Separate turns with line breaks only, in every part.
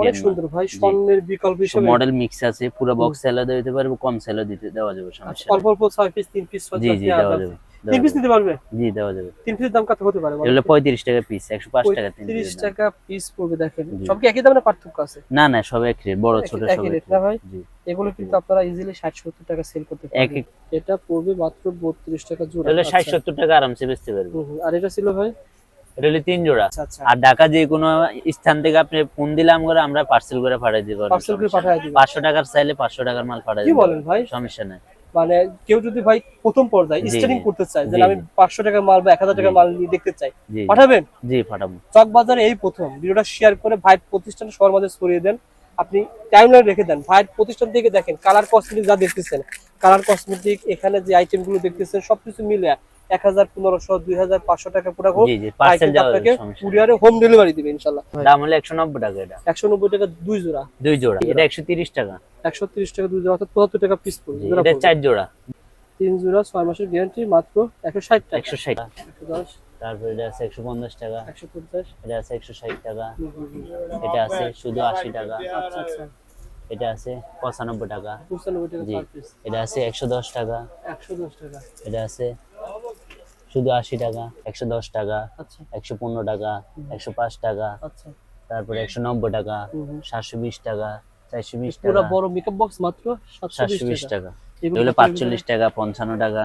অনেক সুন্দর ভাই স্বর্ণের বিকল্প হিসেবে
মডেল মিক্স আছে পুরো বক্স দিতে পারব কম দিতে দেওয়া যাবে সমস্যা
অল্প অল্প ছয় পিস তিন পিস
নেই। জি জি দেওয়া যাবে
তিন পিস। নিতে পারবে?
জি দেওয়া যাবে।
তিন পিসের দাম কত হতে পারে
এগুলো পঁয়ত্রিশ টাকা পিস একশো পাঁচ টাকা তিন
তিরিশ
piece দাম।
টাকা পিস পড়বে দেখেন। সব কি একই দামে পার্থক্য আছে?
না না সব এক রেট বড় ছোট সব
rate
এক
ভাই?
জি।
এগুলো কিন্তু আপনারা ইজিলি ষাট সত্তর টাকা সেল করতে পারবেন।
এক
এটা পড়বে মাত্র বত্রিশ টাকা জোড়া।
ষাট
আচ্ছা।
সত্তর টাকা আরামসে বেচতে পারব
হুম, হুম। আর এটা ছিল ভাই?
এটা হলো তিন জোড়া।
আচ্ছা আচ্ছা।
আর ঢাকা যে কোনো স্থান থেকে আপনি ফোন দিলাম করে আমরা পার্সেল করে পাঠিয়ে দিব। পাঁচশো টাকার চাইলে পাঁচশো টাকার মাল পাঠিয়ে দিব।
বলেন ভাই?
সমস্যা নাই।
মানে কেউ যদি ভাই প্রথম পর্যায়ে স্টার্টিং করতে চায় যে আমি
জি।
পাঁচশো টাকার মাল বা এক হাজার টাকার মাল নিয়ে দেখতে চাই। পাঠাবেন?
জি পাঠাবো।
চক বাজারে এই প্রথম। ভিডিওটা শেয়ার করে ভাইয়ের প্রতিষ্ঠান সবার মাঝে ছড়িয়ে দেন। আপনি টাইমলাইন রেখে দেন। ভাইয়ের প্রতিষ্ঠান থেকে দেখেন কালার কসমেটিক যা দেখতেছেন কালার কসমেটিক এখানে যে আইটেমগুলো দেখতেছেন সবকিছু মিলে এক হাজার পনেরোশো দুই হাজার পাঁচশো টাকা পুরো
জি জি পার্সেল যাওয়া যাবে, সমস্যা নেই।
কুরিয়ারে হোম ডেলিভারি দিবে ইনশাল্লাহ
দাম হলো একশো নব্বই টাকা এটা।
একশো নব্বই টাকা দুই জোড়া।
দুই জোড়া এটা একশো তিরিশ টাকা।
একশো তিরিশ টাকা দুই জোড়া অর্থাৎ পঁচাত্তর টাকা পিস পড়বে জোড়া
এটা চার জোড়া।
তিন জোড়া ছয় মাসের গ্যারান্টি মাত্র একশো ষাট টাকা।
একশো ষাট।
একশো দশ।
তারপর এটা আছে একশো পঞ্চাশ টাকা।
একশো পঞ্চাশ।
এটা আছে একশো ষাট টাকা। এটা আছে শুধু আশি টাকা।
আচ্ছা আচ্ছা।
এটা আছে পঁচানব্বই টাকা।
পঁচানব্বই টাকা
এটা আছে একশো দশ টাকা।
একশো দশ টাকা।
এটা আছে শুধু আশি টাকা একশো দশ টাকা
আচ্ছা।
একশো পনেরো টাকা একশো পাঁচ টাকা
আচ্ছা।
তারপরে একশো নব্বই টাকা। সাতশো বিশ টাকা চারশো বিশ টাকা।
বড় মেকআপ বক্স মাত্র সাতশো
বিশ
টাকা।
টাকা।
এগুলো
এগুলো পাঁচচল্লিশ টাকা পঞ্চান্ন টাকা।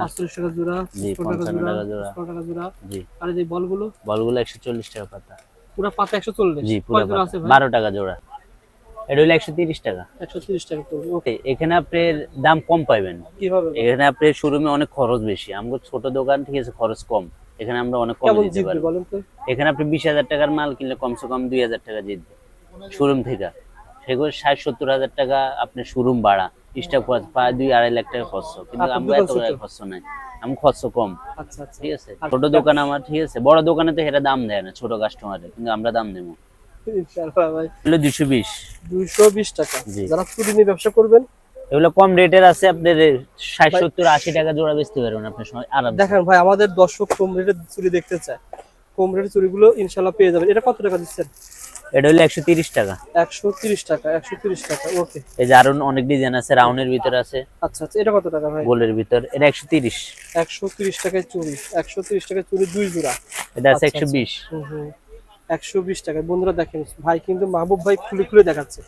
জোড়া
জি,
পঞ্চান্ন টাকা জোড়া
টাকা জোড়া।
পঞ্চান্ন টাকা জোড়া।
জি।
আর এই বলগুলো?
বলগুলো একশো চল্লিশ টাকা পাতা।
পুরো পাতা একশো চল্লিশ।
জি পুরো বারো টাকা জোড়া। এটা হলো একশো তিরিশ টাকা।
একশো তিরিশ টাকা ওকে।
এখানে আপনার দাম কম পাইবেন।
কীভাবে?
এখানে আপনার শোরুমে অনেক খরচ বেশি। আমাদের ছোট দোকান ঠিক আছে খরচ কম। এখানে আমরা অনেক কম দিতে পারি। এখানে আপনি বিশ হাজার টাকার মাল কিনলে কমসে কম দুই হাজার টাকা জিতবে শোরুম থেকে। সেগুলো ষাট সত্তর হাজার টাকা আপনি শোরুম ভাড়া। স্টাফ খরচ প্রায় দুই আড়াই লাখ টাকা খরচ। কিন্তু আমরা এত
ছোট।
খরচ নাই। আমি খরচ কম।
আচ্ছা আচ্ছা।
ঠিক আছে? ছোট দোকান আমার ঠিক আছে? বড় দোকানে তো এটা দাম দেয় না ছোট কাস্টমারে কিন্তু আমরা দাম দেবো।
ইনশাআল্লাহ ভাই। দুইশো বিশ। টাকা। যারা নিয়ে ব্যবসা করবেন
এগুলো কম রেটের আছে আপনার ষাট সত্তর আশি টাকা জোড়া বেচতে পারবেন আপনি সময় আরাম
দেখেন ভাই আমাদের দর্শক কম রেটের চুরি দেখতে চায়। কম রেটের চুরিগুলো পেয়ে যাবেন। এটা কত টাকা দিচ্ছেন?
এটা হলো একশো তিরিশ টাকা।
একশো তিরিশ টাকা একশো তিরিশ টাকা ওকে।
এই যে আরও অনেক ডিজাইন আছে রাউন্ডের ভিতরে আছে।
আচ্ছা আচ্ছা এটা কত টাকা ভাই?
গোলের ভিতর এটা একশো তিরিশ।
একশো তিরিশ টাকায় চুরি একশো তিরিশ টাকায় চুরি দুই জোড়া।
এটা আছে
আচ্ছা,
একশো বিশ।
হুম হুম। একশো বিশ টাকা বন্ধুরা দেখেন ভাই কিন্তু মাহবুব ভাই খুলে খুলে দেখাচ্ছে।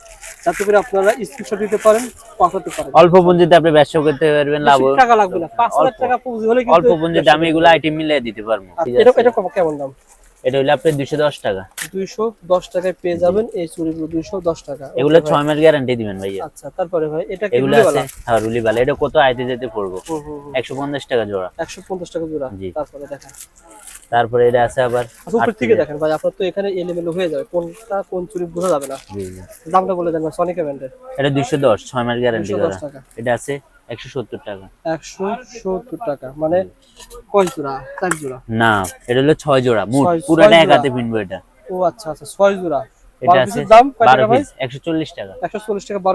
যাতে করে আপনারা স্ক্রিনশট দিতে পারেন পাঠাতে পারেন।
অল্প পুঁজিতে আপনি ব্যবসা করতে পারবেন লাভ
টাকা লাগবে না পাঁচ হাজার টাকা পুঁজি হলে কিন্তু
অল্প পুঁজিতে আমি এগুলো আইটেম মিলিয়ে দিতে পারব।
এটা
আছে?
এটা কম- কেমন দাম?
এটা হলো দুশো দশ টাকা।
দুইশো দশ টাকায় পেয়ে যাবেন এই দুইশো দশ টাকা।
এগুলো
ভাই।
ছয় মাস গ্যারান্টি দিবেন ভাইয়া।
আচ্ছা তারপরে ভাই এটা কি
এগুলো আছে হ্যাঁ রুলি বালা এটা কত আইতে যেতে পড়ব? একশো পঞ্চাশ টাকা জোড়া।
একশো পঞ্চাশ টাকা জোড়া। তারপরে দেখেন
তারপরে এটা আছে আবার
আচ্ছা, উপর থেকে দেখেন ভাই আপনার তো এখানে এলোমেলো হয়ে যাবে। কোনটা কোন চুরি বোঝা যাবে না। দামটা বলে দেন সনিক ব্যান্ডের
এটা দুইশো দশ ছয় মাস গ্যারান্টি করা। এটা আছে একশো সত্তর টাকা।
একশো সত্তর টাকা মানে কয় জোড়া? চার জোড়া?
না এটা হলো 6 জোড়া মোট।
ছয়-
পুরোটা
ছয়
এক
জোড়া।
হাতে পিনবো এটা।
ও আচ্ছা আচ্ছা 6 জোড়া।
এটা আছে
দাম কয়
বারো
টাকা ভাই?
পিস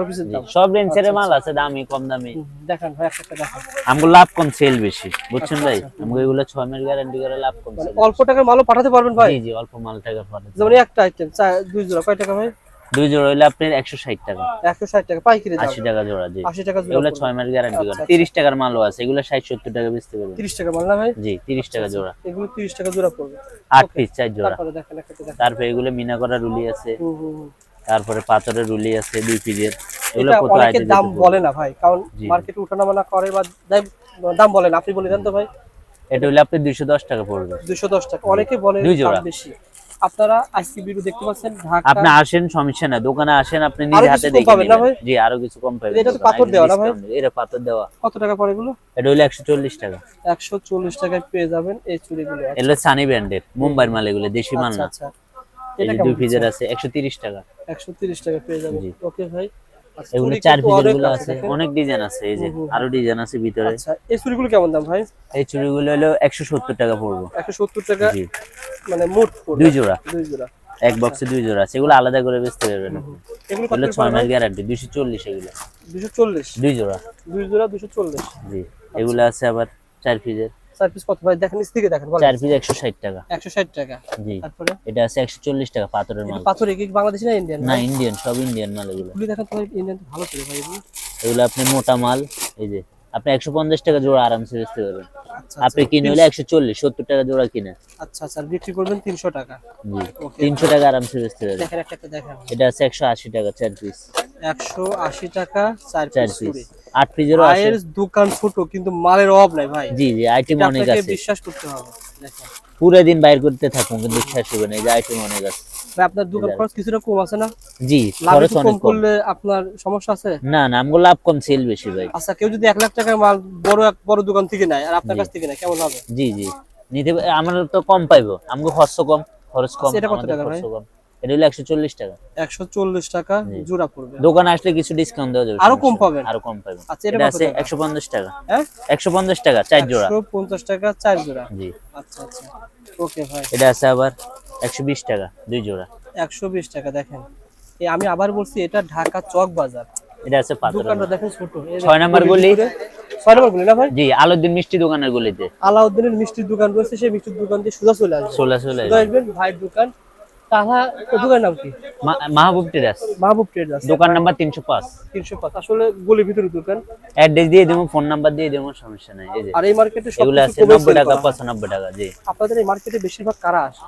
পিসের দাম।
সব রেঞ্জের
আচ্ছা,
মাল আছে দামি কম দামি।
দেখেন ভাই একটা
আমগো লাভ কম সেল বেশি বুঝছেন ভাই?
আচ্ছা,
আমগো এগুলো ছয় মাস গ্যারান্টি করে লাভ কম
মানে অল্প টাকার মালও পাঠাতে পারবেন ভাই?
জি জি অল্প মাল টাকা পাঠাতে
যেমন একটা আইটেম দুই জোড়া। কয় টাকা ভাই?
দুই জোড়া হইলে আপনার একশো ষাট টাকা।
একশো ষাট টাকা পাইকারি
আশি টাকা জোড়া জি।
আশি টাকা
এগুলো ছয় মাস গ্যারান্টি
আচ্ছা,
করে।
আচ্ছা।
তিরিশ টাকার মালও আছে এগুলো ষাট সত্তর টাকা বেচতে পারবেন
তিরিশ টাকা মাল না ভাই?
জি তিরিশ টাকা জোড়া।
এগুলো তিরিশ টাকা জোড়া পড়বে।
আট পিস চার জোড়া।
তারপরে
এগুলো মিনা করা রুলি আছে। তারপরে পাথরের রুলি আছে দুই পিসের। এগুলো কত
দাম বলে না ভাই কারণ। মার্কেটে উঠানামা করে বা দাম- দাম বলেন আপনি বলে দেন তো ভাই।
এটা হলে আপনি দুইশো দশ টাকা পড়বে।
দুশো দশ টাকা। অনেকে বলে
দুই
দাম
জোড়া।
বেশি। আপনারা আজকে ভিডিও দেখতে পাচ্ছেন ঢাকা
আপনি আসেন সমস্যা নাই। দোকানে আসেন আপনি নিজে হাতে
কম
দেখে নেবেন। জি আরও কিছু কম পাবেন।
এটা তো পাথর দেওয়া না ভাই?
এটা পাথর দেওয়া।
কত টাকা পড়ে এগুলো?
এটা হলো একশো চল্লিশ টাকা।
একশো চল্লিশ টাকায় পেয়ে যাবেন এই চুড়িগুলো।
এগুলো সানি ব্র্যান্ডের মুম্বাইয়ের মাল এগুলো দেশি মাল
আচ্ছা
না।
আচ্ছা
এই
এটা
দুই ফিজার আছে? একশো তিরিশ টাকা।
একশো তিরিশ টাকা পেয়ে যাবেন। ওকে ভাই আচ্ছা,
এগুলো চারগুলো
আছে,
অনেক ডিজাইন আছে এই যে। আরও ডিজাইন আছে ভিতরে।
আচ্ছা এই চুড়িগুলো কেমন দাম ভাই?
এই চুড়িগুলো হলো একশো সত্তর টাকা পড়ব।
একশো সত্তর টাকা
জি।
মানে মোট পড়বে।
দুই জোড়া।
দুই জোড়া।
এক বক্সে দুই জোড়া আছে এগুলো আলাদা করে বেচতে পারবেন।
এগুলো কত
এগুলো ছয় মাস গ্যারান্টি দুশো চল্লিশ এগুলো।
দুশো চল্লিশ?
দুই জোড়া।
দুই জোড়া দুশো চল্লিশ?
জি এগুলো আছে আবার চার পিসের
চার পিস কত ভাই? দেখেন নিচ থেকে দেখেন
চার পিস একশো ষাট টাকা।
একশো ষাট টাকা।
জি।
তারপরে?
এটা আছে একশো চল্লিশ টাকা পাথরের মাল।
পাথরে কি বাংলাদেশি না ইন্ডিয়ান
না ইন্ডিয়ান সব ইন্ডিয়ান মাল এগুলো।
গুলি দেখেন তো ইন্ডিয়ান ভালো ছিল ভাই এগুলো।
এগুলো আপনি মোটা মাল এই যে। আপনি একশো পঞ্চাশ টাকা জোড়া আরামসে বেচতে পারবেন।
আচ্ছা
আপনি কিনে হলে একশো চল্লিশ সত্তর টাকা জোড়া কিনে।
আচ্ছা আচ্ছা বিক্রি করবেন তিনশো টাকা?
জি তিনশো টাকা আরামসে বেচতে পারবেন। এটা আছে একশো আশি টাকা চার পিস
একশো আশি টাকা চার পিস
আট পিসেরও
ভাইয়ের দোকান ছোট কিন্তু মালের অভাব নাই ভাই।
জি জি আইটেম অনেক আছে।
বিশ্বাস করতে হবে।
পুরো দিন বাইর করতে থাকুন কিন্তু বিশ্বাস হবে না এই যে আইটেম অনেক আছে।
আপনার দোকান খরচ কিছুটা কম আছে না?
জি খরচ অনেক কম।
করলে আপনার সমস্যা আছে?
না না আমগুলো লাভ কম সেল বেশি ভাই।
আচ্ছা কেউ যদি এক লাখ টাকার মাল বড় এক বড় দোকান থেকে নেয় আর আপনার কাছ থেকে নেয় কেমন হবে?
জি জি। নিতে আমরা তো কম পাইবো আমগো খরচ কম খরচ কম
এটা কত টাকা ভাই?
এটা হলো একশো চল্লিশ টাকা।
একশো চল্লিশ টাকা জোড়া পড়বে।
দোকানে আসলে কিছু ডিসকাউন্ট দেওয়া যাবে
আরও কম পাবেন?
আরও কম পাবেন
আচ্ছা, এটা
আছে
টাকা?
একশো পঞ্চাশ টাকা।
হ্যাঁ?
একশো পঞ্চাশ টাকা চার জোড়া।
একশো পঞ্চাশ টাকা চার জোড়া।
জি।
আচ্ছা আচ্ছা। ওকে ভাই।
এটা আছে আবার একশো বিশ টাকা দুই জোড়া।
একশো বিশ টাকা দেখেন। এই আমি আবার বলছি এটা ঢাকা চক বাজার।
এটা আছে পাথর
দোকানটা দেখেন ছোট।
ছয় নাম্বার গলি।
ছয় নম্বর গলি না ভাই?
জি আলাউদ্দিন মিষ্টি দোকানের গলিতে।
আলাউদ্দিনের মিষ্টির দোকান রয়েছে সেই মিষ্টির দোকান দিয়ে সোজা চলে আসবে
চলে চলে
আসবেন ভাইয়ের দোকান। তাহা দোকানের নাম কি?
মাহবুব টেরাস
মাহবুব ট্রেডার্স।
দোকান নাম্বার তিনশো পাঁচ।
তিনশো পাঁচ। আসলে গলির ভিতরে দোকান।
অ্যাড্রেস দিয়ে দেবো ফোন নাম্বার দিয়ে দেবো সমস্যা নাই। এই যে
আর এই মার্কেটে সব
এগুলো আছে
কিছু কমে
নব্বই
sell
টাকা
করা। হয়।
পঁচানব্বই টাকা জি।
আপনাদের এই মার্কেটে বেশিরভাগ কারা আসে?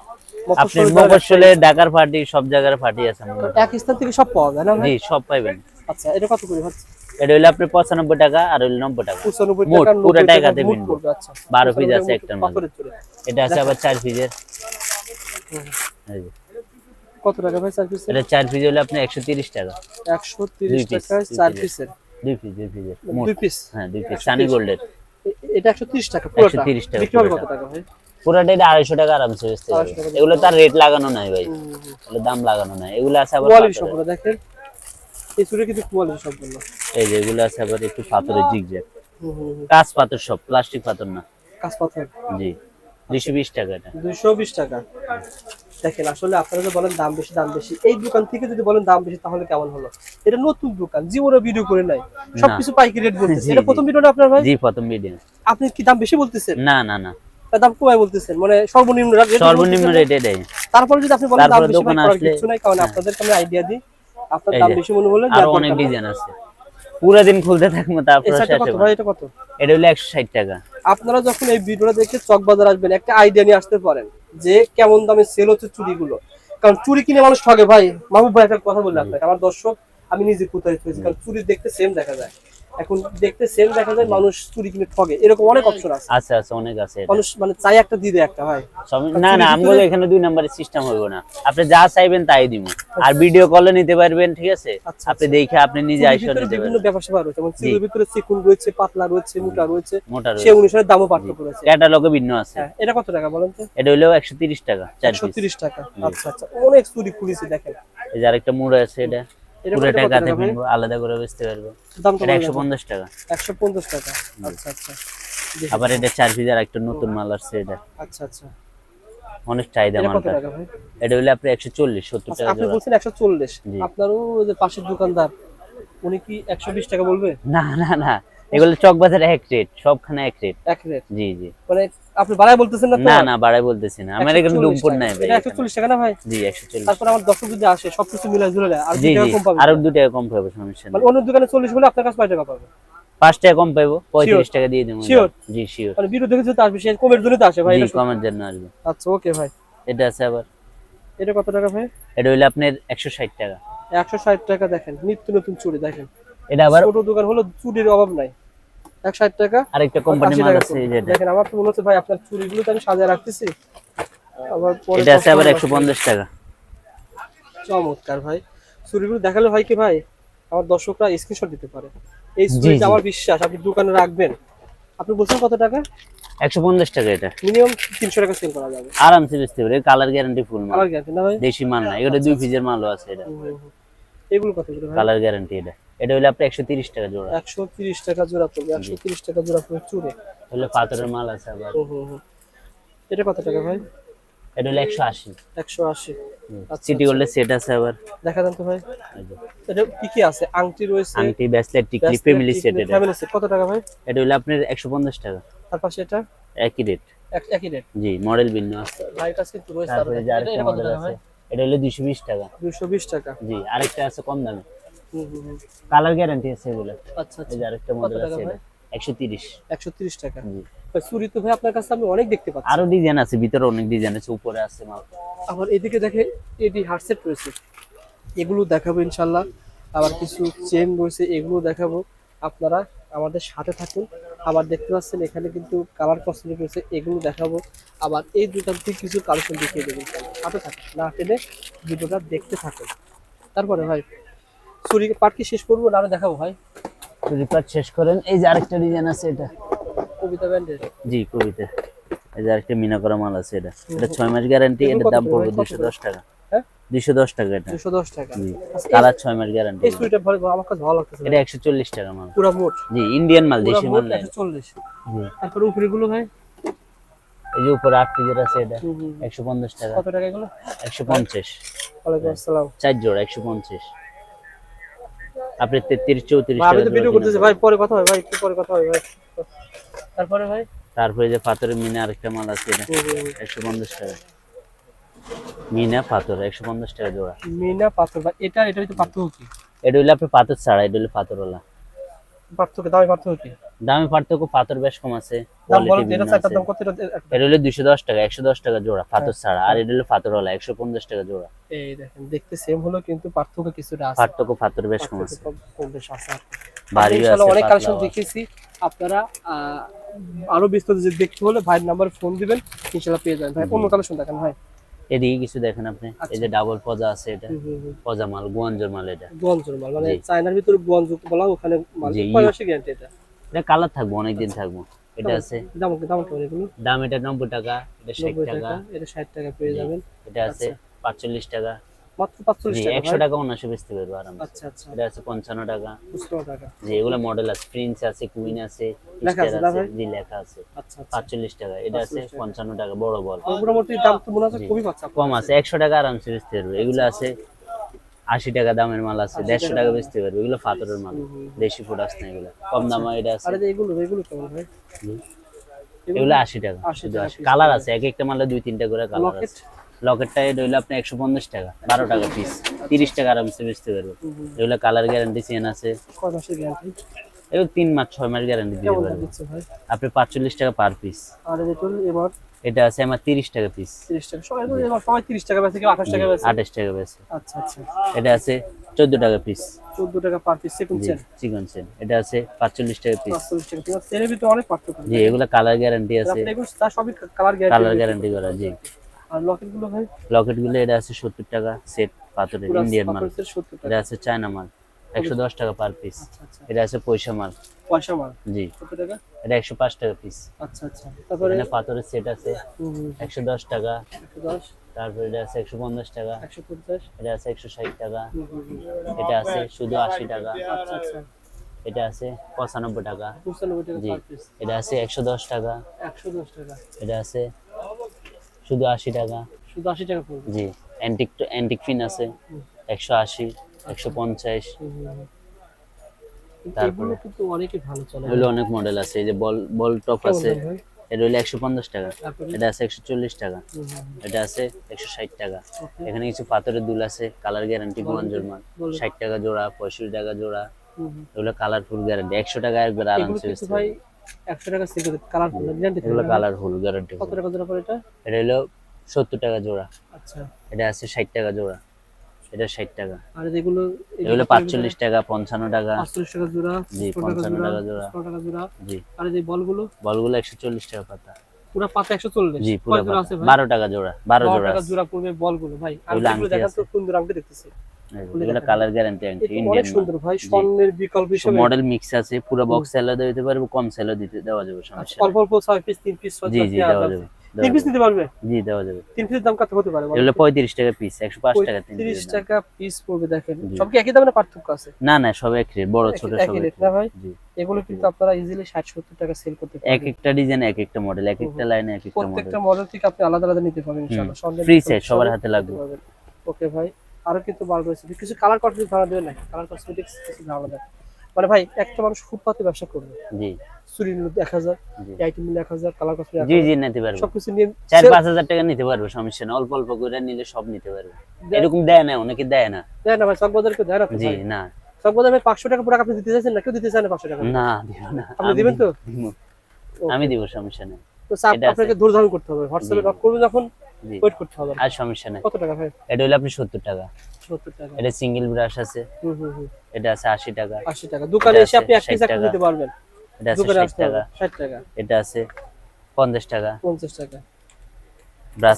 আপনি
মফস্বলে
ঢাকার পার্টি সব জায়গার পার্টি আছে
এক স্থান থেকে সব পাওয়া যায় না
জি সব পাইবেন।
আচ্ছা এটা কত করে হচ্ছে?
এটা হইল আপনার পঁচানব্বই টাকা আর হইল নব্বই টাকা।
পঁচানব্বই
মোট,
টাকা
পুরো টাকাতে
আচ্ছা।
পিস আছে একটার মধ্যে। এটা আছে আবার পিসের
কত টাকা ভাই পিসের
এটা হলে টাকা।
পিসের
পিসের হ্যাঁ দুই পিস সানি গোল্ডের
এটা একশো তিরিশ টাকা পুরোটা।
130 টাকা
বিক্রি কত টাকা ভাই?
পুরোটা এটা আড়াইশো টাকা আরামসে বেচতে পারবে
250 টাকা।
এগুলো তার রেট লাগানো নাই ভাই। এগুলো দাম লাগানো নাই। এগুলো আছে আবার
দেখেন। এই চুড়ি কোয়ালিটি সম্পূর্ণ
এই যে এগুলো আছে আবার একটু পাথরের জিগজ্যাগ। কাঁচ পাথর সব প্লাস্টিক পাথর না।
কাঁচ পাথর।
জি। টাকা এটা।
দেখেন আসলে আপনারা যে বলেন দাম বেশি দাম বেশি এই দোকান থেকে যদি বলেন দাম বেশি তাহলে কেমন হলো? এটা নতুন দোকান জীবনে ভিডিও করে নাই। সবকিছু পাইকারি রেট বলতেছে। এটা প্রথম ভিডিওটা আপনার ভাই?
জি প্রথম ভিডিও
আপনি কি দাম বেশি বলতেছেন?
না না না।
দাম কমায় বলতেছেন মানে সর্বনিম্ন
সর্বনিম্ন? রেট এটাই
তারপরে যদি আপনি বলেন দাম বেশি করার
আসলে-
কিছু নাই কারণ আপনাদেরকে আমি আইডিয়া দিই আপনার দাম বেশি মনে হলে আরও
অনেক ডিজাইন আছে। পুরো দিন খুলতে থাকব তারপরে
কত ভাই এটা কত?
এটা হলো একশো ষাট টাকা।
আপনারা যখন এই ভিডিওটা দেখে চক বাজার আসবেন একটা আইডিয়া নিয়ে আসতে পারেন যে কেমন দামে সেল হচ্ছে চুড়িগুলো। কারণ চুড়ি কিনে মানুষ ঠগে ভাই। মাহবুব ভাই একটা কথা বললে আপনাকে আমার দর্শক আমি নিজে কোথায় পেয়েছি কারণ চুড়ি দেখতে সেম দেখা যায়। এখন দেখতে সেম দেখা যায় মানুষ চুড়ি কিনে ঠগে। এরকম অনেক অপশন আছে।
আছে আছে অনেক আছে
মানুষ মানে চাই একটা দিয়ে দেয় একটা ভাই।
সব না না আমগুলো এখানে দুই নাম্বারের সিস্টেম হইব না। আপনি যা চাইবেন তাই দিব আর ভিডিও কলে নিতে পারবেন ঠিক আছে?
আচ্ছা,
আপনি দেখে আপনি নিজে আইসা নিতে
বিভিন্ন
পারবেন।
ব্যাপার রয়েছে। যেমন চুড়ির ভিতরে চিকুন রয়েছে পাতলা রয়েছে মোটা রয়েছে।
মোটা
সে অনুসারে দামও পার্থক্য রয়েছে।
ক্যাটালগে ভিন্ন আছে।
হ্যাঁ এটা কত টাকা বলেন তো?
এটা হইল একশো তিরিশ টাকা চার
একশো
পিস
তিরিশ টাকা। আচ্ছা আচ্ছা। অনেক চুরি খুলেছে দেখেন।
এই যে আরেকটা মুড়ো আছে এটা। পুরো
কত টাকা
টাকাতে কিনবো আলাদা করে বেচতে পারব।
দাম তো
এটা একশো পঞ্চাশ টাকা।
একশো পঞ্চাশ টাকা। আচ্ছা আচ্ছা।
আবার এটা চার একটা নতুন মাল আসছে এটা।
আচ্ছা আচ্ছা।
অনেক চাহিদা
এটা
মালটা আপনি একশো চল্লিশ সত্তর
আচ্ছা,
টাকা
আপনি বলছেন একশো চল্লিশ।
জি।
আপনারও ওই যে পাশের দোকানদার উনি কি একশো বিশ টাকা বলবে?
না না না। এগুলো চক বাজারে এক রেট সবখানে এক রেট।
এক রেট।
জি জি।
মানে আপনি বাড়ায় বলতেছেন না
না না বাড়াই বলতেছি না। আমার এখানে
140 টাকা।
নাই ভাই
এটা একশো চল্লিশ টাকা না ভাই?
জি একশো চল্লিশ।
তারপর আমার দর্শক যদি আসে সবকিছু মিলে ঝুলে আর
জি
দুই টাকা কম পাবে।
আরও দু টাকা কম পাবো সমস্যা নেই।
মানে অন্য দোকানে চল্লিশ বলে আপনার কাছে কয় টাকা পাবে।
পাঁচ টাকা কম পাইবো পঁয়ত্রিশ টাকা দিয়ে দেবো? জি শিওর
মানে বিরোধী কিছু তো আসবে সে কমের জন্য তো আসে ভাই
জি কমের জন্য আসবে।
আচ্ছা ওকে ভাই।
এটা আছে আবার।
এটা কত টাকা ভাই?
এটা হইল আপনার একশো ষাট টাকা।
একশো ষাট টাকা দেখেন নিত্য নতুন চুড়ি দেখেন।
এটা আবার
ছোট দোকান হলো চুড়ির অভাব নাই। একশো ষাট টাকা।
আরেকটা কোম্পানি মাল আছে এই যে
দেখেন আমার তো মনে হচ্ছে ভাই আপনার চুড়িগুলো তো আমি সাজায় রাখতেছি। আবার পরে
এটা আছে আবার
customer
একশো পঞ্চাশ টাকা।
চমৎকার ভাই। চুড়িগুলো দেখালে হয় কি ভাই আমার দর্শকরা স্ক্রিনশট দিতে পারে। এই আমার বিশ্বাস আপনি দোকানে রাখবেন। আপনি বলছেন কত টাকা?
একশো পঞ্চাশ টাকা এটা।
মিনিমাম তিনশো টাকা সেল করা যাবে।
আরামসে বেচতে পারে কালার গ্যারান্টি ফুল মাল।
কালার গ্যারান্টি না ভাই?
দেশি মাল না এটা দুই পিসের মালও আছে এটা।
এগুলো কত করে ভাই?
কালার গ্যারান্টি এটা। এটা হইল আপনি একশো তিরিশ টাকা জোড়া।
একশো তিরিশ টাকা জোড়া পড়বে একশো তিরিশ টাকা জোড়া পড়বে চুড়ে।
হইল পাথরের মাল আছে আবার।
এটা কত টাকা ভাই?
এটা হলো একশো আশি।
একশো আশি। আচ্ছা,
সিটি গোল্ডের সেট আছে আবার।
দেখা দেন তো ভাই। এটা কি কি আছে? আংটি রয়েছে।
আংটি ব্যাসলেট টিকলি ফ্যামিলি সেট এটা।
Family set. কত টাকা ভাই?
এটা হইল আপনার একশো পঞ্চাশ টাকা।
তার পাশে এটা?
একই রেট।
একই রেট।
জি মডেল ভিন্ন আছে।
ভাইয়ের কাছে কিন্তু রয়েছে
তারপরে যে
এটা-
আরেকটা
এটা কত
মডেল আছে। এটা হলো দুইশো বিশ টাকা।
দুশো বিশ টাকা।
জি আরেকটা আছে কম দামে। কালার গ্যারান্টি আছে এগুলো।
আচ্ছা
এই
আচ্ছা
যে আরেকটা মডেল আছে তিরিশ।
একশো তিরিশ টাকা।
জি।
ভাই, চুরি তো ভাই আপনার কাছে আমি অনেক দেখতে পাচ্ছি।
আরও ডিজাইন আছে ভিতরে অনেক ডিজাইন আছে উপরে আছে মাল।
আবার এদিকে দেখে এটি হারসেট রয়েছে। এগুলো দেখাবো ইনশাল্লাহ আবার কিছু চেন রয়েছে এগুলো দেখাবো। আপনারা আমাদের সাথে থাকুন। আবার দেখতে পাচ্ছেন এখানে কিন্তু কালার কস্মেটিক রয়েছে এগুলো দেখাবো। আবার এই দুটার থেকে কিছু কালেকশন দেখিয়ে দেবেন সাথে থাকুন না পেলে ভিডিওটা দেখতে থাকুন। তারপরে ভাই চুরি পাট কি শেষ করব আরও দেখাবো ভাই?
রিপার শেষ করেন। এই যে আরেকটা ডিজাইন আছে এটা।
কবিতা ব্যান্ডের
জি কবিতে। এই যে আরেকটা মিনা করা মাল আছে এটা। এটা ছয় মাস গ্যারান্টি এটার দাম পড়বে দুশো? দশ টাকা।
হ্যাঁ?
দুশো দশ টাকা এটা।
দুশো দশ টাকা।
জি
আচ্ছা,
কালার ছয় মাস গ্যারান্টি
এই চুরিটা ভালো আমার কাছে ভালো লাগতেছে
এটা একশো চল্লিশ টাকা মাল।
পুরা মোট?
জি ইন্ডিয়ান মাল দেশি মাল
একশো চল্লিশ। তারপরে উপরে গুলো ভাই?
এই যে উপরে আট পিসের আছে এটা। একশো পঞ্চাশ টাকা।
কত টাকা এগুলো?
একশো পঞ্চাশ।
ওয়ালাইকুম আসসালাম।
চার জোড়া একশো পঞ্চাশ। আপনি তেত্রিশ চৌত্রিশ
ভাই, আমি তো ভিডিও করতেছি। ভাই পরে কথা হয় ভাই একটু পরে কথা হয় ভাই। তারপরে ভাই?
তারপরে যে পাথরের মিনা আরেকটা মাল আছে। একশো পঞ্চাশ টাকা। মিনা পাথর একশো পঞ্চাশ টাকা জোড়া।
মিনা পাথর ভাই এটা এটা হচ্ছে পাথর কি?
এটা হইলে আপনি পাথর ছাড়া এটা হইলে পাথরওয়ালা।
পার্থক্য দামে পার্থক্য কি?
দামে পার্থক্য পাথর বেশ কম আছে
এটা
দুশো টাকা একশো দশ টাকা জোড়া পাথর ছাড়া। আর এটা হলো পাথরওয়ালা একশো পঞ্চাশ টাকা জোড়া।
এই দেখেন দেখতে সেম হলো কিন্তু পার্থক্য কিছুটা
পার্থক্য পাথর বেশ কম আছে।
পার্থক্য কম- কম বেশ আছে। আর কি।
বাড়িও আছে
অনেক কালেকশন দেখেছি। আপনারা আহ, আরও বিস্তারিত যদি দেখতে হলে ভাইয়ের নাম্বার ফোন দিবেন ইনশাআল্লাহ পেয়ে যাবেন। ভাই অন্য কালেকশন দেখেন ভাই।
এদিকে কিছু দেখেন আপনি। এই যে ডাবল পজা আছে এটা। পজা মাল গোয়াঞ্জর মাল এটা।
মাল মানে চায়নার ভিতরে গঞ্জ বলা ওখানে মাল গ্যারান্টি এটা?
এটা কালার থাকব অনেকদিন থাকব। এটা আছে।
দাম দাম কেমন এগুলো?
দাম এটা নব্বই টাকা এটা ষাট
নব্বই
টাকা।
টাকা এটা ষাট টাকা পেয়ে যাবেন।
এটা আছে পাঁচচল্লিশ টাকা।
মাত্র পাঁচচল্লিশ
জি
টাকা
একশো
ভাই।
টাকা অনাসে বেচতে পারব আরাম
আচ্ছা আচ্ছা।
এটা আছে পঞ্চান্ন টাকা।
দুশো টাকা।
জি এগুলো মডেল আছে প্রিন্স আছে কুইন আছে
লেখা আছে
আছে? জি লেখা আছে।
আচ্ছা আচ্ছা।
পাঁচচল্লিশ টাকা এটা আছে
45 টাকা।
পঞ্চান্ন টাকা বড় বল।
তো মোটামুটি দাম তো মনে হচ্ছে খুবই
কম আছে একশো টাকা আরামসে বেচতে পারবে। এগুলো আছে আশি টাকা দামের মাল আছে দেড়শো টাকা বেচতে পারবে এগুলো ফাতরের মাল দেশি প্রোডাক্টস না এগুলো কম দাম এটা আছে।
এগুলো এগুলো কেমন ভাই? এগুলো
এগুলো আশি টাকা শুধু আশি। কালার আছে এক একটা মালে দুই তিনটা করে কালার আছে। লকেটটা এটা হইল আপনি একশো পঞ্চাশ টাকা বারো টাকা পিস তিরিশ টাকা আরামসে বেচতে পারবে। এগুলো কালার গ্যারান্টি চেন আছে।
গ্যারান্টি
এগুলো তিন মাস ছয় মাস গ্যারান্টি দিতে
কেমন দাম
পারবে
দিচ্ছে ভাই?
আপনি পাঁচচল্লিশ টাকা পার পিস
আর এবার?
এটা আছে আমার তিরিশ টাকা পিস
তিরিশ টাকা। সবাই তিরিশ টাকা কেউ আঠাশ টাকা বেচে।
আঠাশ টাকা বেছে
আচ্ছা আচ্ছা।
এটা আছে চোদ্দ টাকা পিস
চোদ্দ টাকা পার পিস চেন
চিকন চেন এটা আছে পাঁচচল্লিশ টাকা পিস
পাঁচচল্লিশ টাকা ভিতরে অনেক পার্থক্য
জি এগুলো কালার গ্যারান্টি আছে।
সবই কালার
কালার
গ্যারান্টি
গ্যারান্টি করা জি।
আর লকেটগুলো ভাই?
লকেটগুলো এটা আছে সত্তর টাকা সেট পাথরের ইন্ডিয়ান মাল। এটা আছে চায়না মাল। একশো দশ টাকা পার পিস
আচ্ছা আচ্ছা।
এটা আছে পয়সা মাল।
পয়সা মাল?
জি।
কত টাকা?
এটা একশো পাঁচ টাকা পিস
আচ্ছা আচ্ছা। তারপরে?
এখানে পাথরের সেট আছে। একশো দশ টাকা।
দশ?
এটা আছে একশো পঞ্চাশ টাকা।
একশো পঞ্চাশ?
এটা আছে একশো ষাট টাকা। এটা আছে শুধু আশি টাকা।
আচ্ছা আচ্ছা।
এটা আছে পঁচানব্বই টাকা। জি। এটা আছে একশো দশ টাকা।
একশো দশ টাকা।
এটা আছে শুধু আশি টাকা।
শুধু আশি টাকা
জি। অ্যান্টিক অ্যান্টিক ফিন আছে। একশো আশি। একশো পঞ্চাশ।
হুম, হুম, হুম। কিন্তু
তারপরে?
কিন্তু অনেকই ভালো চলে।
এগুলো অনেক মডেল আছে এই যে বল বল টপ আছে এটা হলো একশো পঞ্চাশ টাকা। এটা আছে একশো চল্লিশ টাকা। এটা আছে একশো ষাট টাকা। এখানে কিছু পাথরের দুল আছে কালার গ্যারান্টি গঞ্জের মাল ষাট টাকা জোড়া পঁয়ষট্টি টাকা জোড়া। এগুলো কালারফুল গ্যারান্টি একশো টাকা একবার আরামসে
ভাই একশো টাকা সেল করতে গ্যারান্টি
এগুলো কালারফুল গ্যারান্টি
কত টাকা জোড়া পড়ে এটা?
এটা হলো সত্তর টাকা জোড়া।
আচ্ছা।
এটা আছে ষাট টাকা জোড়া। এটা ষাট টাকা।
আর যেগুলো
এগুলো পাঁচচল্লিশ টাকা পঞ্চান্ন টাকা।
পাঁচচল্লিশ টাকা জোড়া
জি,
পনেরো টাকা
55
জোড়া
টাকা জোড়া।
পনেরো টাকা জোড়া।
জি।
আর এই বলগুলো?
বলগুলো একশো চল্লিশ টাকা পাতা।
পুরো পাতা একশো চল্লিশ?
জি পুরো
কয় জোড়া আছে ভাই?
বারো টাকা জোড়া বারো
বারো
জোড়া
টাকা জোড়া পড়বে বলগুলো ভাই। আর
এগুলো
এগুলো দেখান তো সুন্দর আংটি দেখতেছি।
এগুলো কালার গ্যারান্টি আংটি ইন্ডিয়ান
সুন্দর ভাই স্বর্ণের বিকল্প হিসেবে।
মডেল মিক্স আছে পুরো বক্স স্যালাড দিতে পারব কম স্যালাড দিতে দেওয়া যাবে সমস্যা
আচ্ছা, অল্প অল্প ছয় পিস তিন পিস
দেওয়া যাবে।
তিন পিস নিতে পারবে?
জি দেওয়া যাবে।
তিন পিসের দাম কত হতে পারে?
এগুলো পঁয়ত্রিশ টাকা পিস একশো পাঁচ টাকা তিন
তিরিশ
piece দাম।
টাকা পিস পড়বে দেখেন। সব কি একই দামে না পার্থক্য আছে?
না না সব এক রেট বড় ছোট সব এক
রেট না ভাই?
জি।
এগুলো কিন্তু আপনারা ইজিলি ষাট সত্তর টাকা সেল করতে
এক একটা ডিজাইন এক একটা মডেল এক একটা লাইনে এক একটা মডেল
প্রত্যেকটা মডেল থেকে আপনি আলাদা আলাদা নিতে পারবেন ইনশাআল্লাহ।
ফ্রি সেট সবার হাতে লাগবে।
ওকে ভাই আরও কিন্তু মাল রয়েছে। কিছু কালার কসমেটিক্স ধারণা দেবেন না? কালার কসমেটিক্স কিছু দেন মানে ভাই একটা মানুষ ফুটপাতে ব্যবসা করবে।
জি।
এক হাজার এক হাজার কালার
জি জি নিতে পারব।
সবকিছু নিয়ে
চার পাঁচ হাজার টাকা নিতে পারব সমস্যা না অল্প অল্প করে নিলে সব নিতে পারবে। এরকম দেয় না অনেকে দেয় না।
দেয় না ভাই চকবাজারকে দেয় না
জি। না।
চকবাজার ভাই পাঁচশো টাকা পুরো আপনি দিতে চাইছেন না? কেউ দিতে চায় না পাঁচশো টাকা?
না দিব না।
আপনি
আমি
দিবেন তো?
আমি দিব সমস্যা নেই।
তো। আপনাকে ধৈর্য ধারণ করতে হবে। হোয়াটসঅ্যাপে। নক করবে যখন। ওয়েট করতে হবে।
আর সমস্যা নেই।
কত টাকা ভাই?
এটা হলো আপনি সত্তর টাকা। এটা সিঙ্গেল ব্রাশ আছে।
হুম হুম হুম।
এটা আছে আশি টাকা।
আশি টাকা। দোকানে
এটা
এসে
আছে
আপনি এক পিস
60
একটা
টাকা।
নিতে পারবেন।
এটা আছে
দোকানে
ষাট
আসতে হবে।
টাকা। এটা আছে ব্রাশ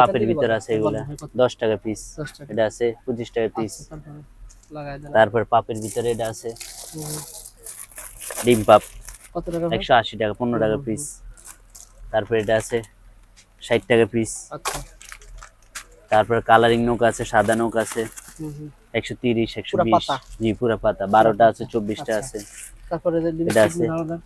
পাপের ভিতরে আছে এগুলা।
বলেন ভাই, কত?
দশ টাকা পিস এটা আছে পঁচিশ টাকা পিস
লাগাই দেন।
তারপর পাপের ভিতরে এটা আছে। ডিম পাপ
কত টাকা ভাই?
একশো আশি টাকা পনেরো টাকা পিস তারপর এটা আছে ষাট টাকা পিস
আচ্ছা।
তারপর কালারিং নৌকা আছে সাদা নৌকা আছে।
হুম, হুম।
একশো তিরিশ একশো
পুরা
বিশ
পাতা?
জি পুরা পাতা। বারোটা আছে চব্বিশটা
আচ্ছা।
আছে।
তারপরে যে
এটা
লিপস্টিক
আছে।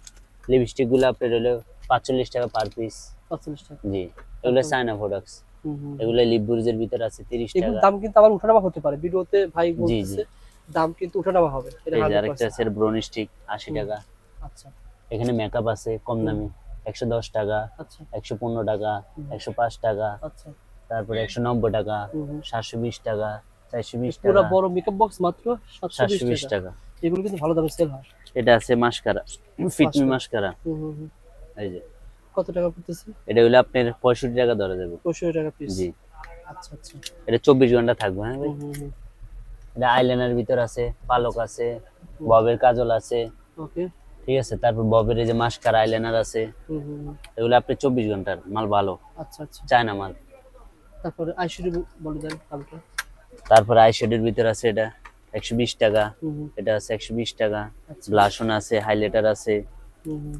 লিপস্টিকগুলো আপনার হলো পাঁচচল্লিশ টাকা পার পিস
পঁয়তাল্লিশ টাকা।
জি এগুলো সাইনা প্রোডাক্টস
হুম, হুম।
এগুলো লিপ বুরুজের ভিতরে আছে তিরিশ টাকা।
দাম কিন্তু আবার উঠানামা হতে পারে। ভিডিওতে ভাই
জি, জি।
দাম কিন্তু উঠানামা হবে। এটা
এই যে
100%
আরেকটা আছে ব্রোন স্টিক আশি টাকা।
আচ্ছা।
এখানে মেকআপ আছে কম দামি। একশো দশ টাকা
আচ্ছা।
একশো পনেরো টাকা একশো পাঁচ টাকা
আচ্ছা।
তারপরে একশো নব্বই টাকা। সাতশো বিশ টাকা চারশো বিশ টাকা।
বড় মেকআপ বক্স মাত্র সাতশো বিশ টাকা। এগুলো কিন্তু ভালো দামে সেল হয়।
এটা আছে মাস্কারা ফিটমি মাস্কারা। এই যে।
কত টাকা পড়তেছে?
এটা হলো আপনার পঁয়ষট্টি টাকা ধরে দেবো
পঁয়ষট্টি টাকা পিস
জি।
আচ্ছা আচ্ছা।
এটা চব্বিশ ঘণ্টা থাকবে হ্যাঁ ভাই। এটা আইলাইনার ভিতর আছে পালক আছে ববের কাজল আছে।
ওকে
ঠিক আছে? তারপর ববের যে মাস্কার আইলাইনার আছে। এগুলো আপনি চব্বিশ ঘণ্টার মাল ভালো।
আচ্ছা আচ্ছা।
চায়না মাল।
তারপরে আইশুরি বলে দেন দামটা
তারপরে ভিতর আছে এটা একশো বিশ টাকা। এটা আছে একশো বিশ টাকা।
আচ্ছা।
ব্লাশন আছে হাইলাইটার আছে।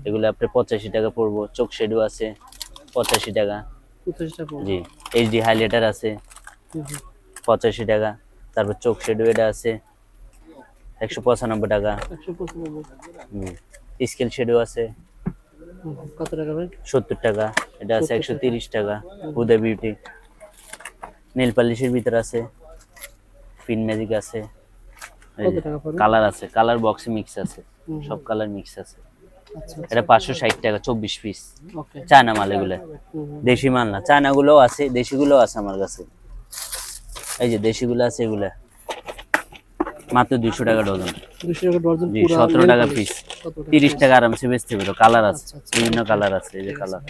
এগুলো আপনি পঁচাশি টাকা পড়ব চোখ শেডো আছে পঁচাশি টাকা। জি এইচডি হাইলাইটার আছে। পঁচাশি টাকা। তারপর চোখ শেডো এটা আছে একশো পঁচানব্বই টাকা।
একশো পঁচানব্বই।
স্কেল শেডো আছে।
কত টাকা ভাই?
সত্তর টাকা। এটা আছে
70
একশো তিরিশ টাকা। হুদা বিউটি নীল পালিশের ভিতর আছে। পিন ম্যাজিক আছে। কালার আছে। কালার বক্সে মিক্স আছে। সব কালার মিক্স আছে।
আচ্ছা
এটা পাঁচশো ষাট টাকা চব্বিশ পিস চায়না মাল এগুলো। দেশি মাল না। চায়না গুলোও আছে দেশি গুলোও আছে আমার কাছে। এই যে দেশি গুলো আছে এগুলা। মাত্র দুইশো টাকা ডজন।
দুশো টাকা ডজন
সতেরো টাকা পিস তিরিশ টাকা আরামসে বেচতে পারো। কালার আছে
আচ্ছা, আচ্ছা।
বিভিন্ন কালার আছে এই যে কালার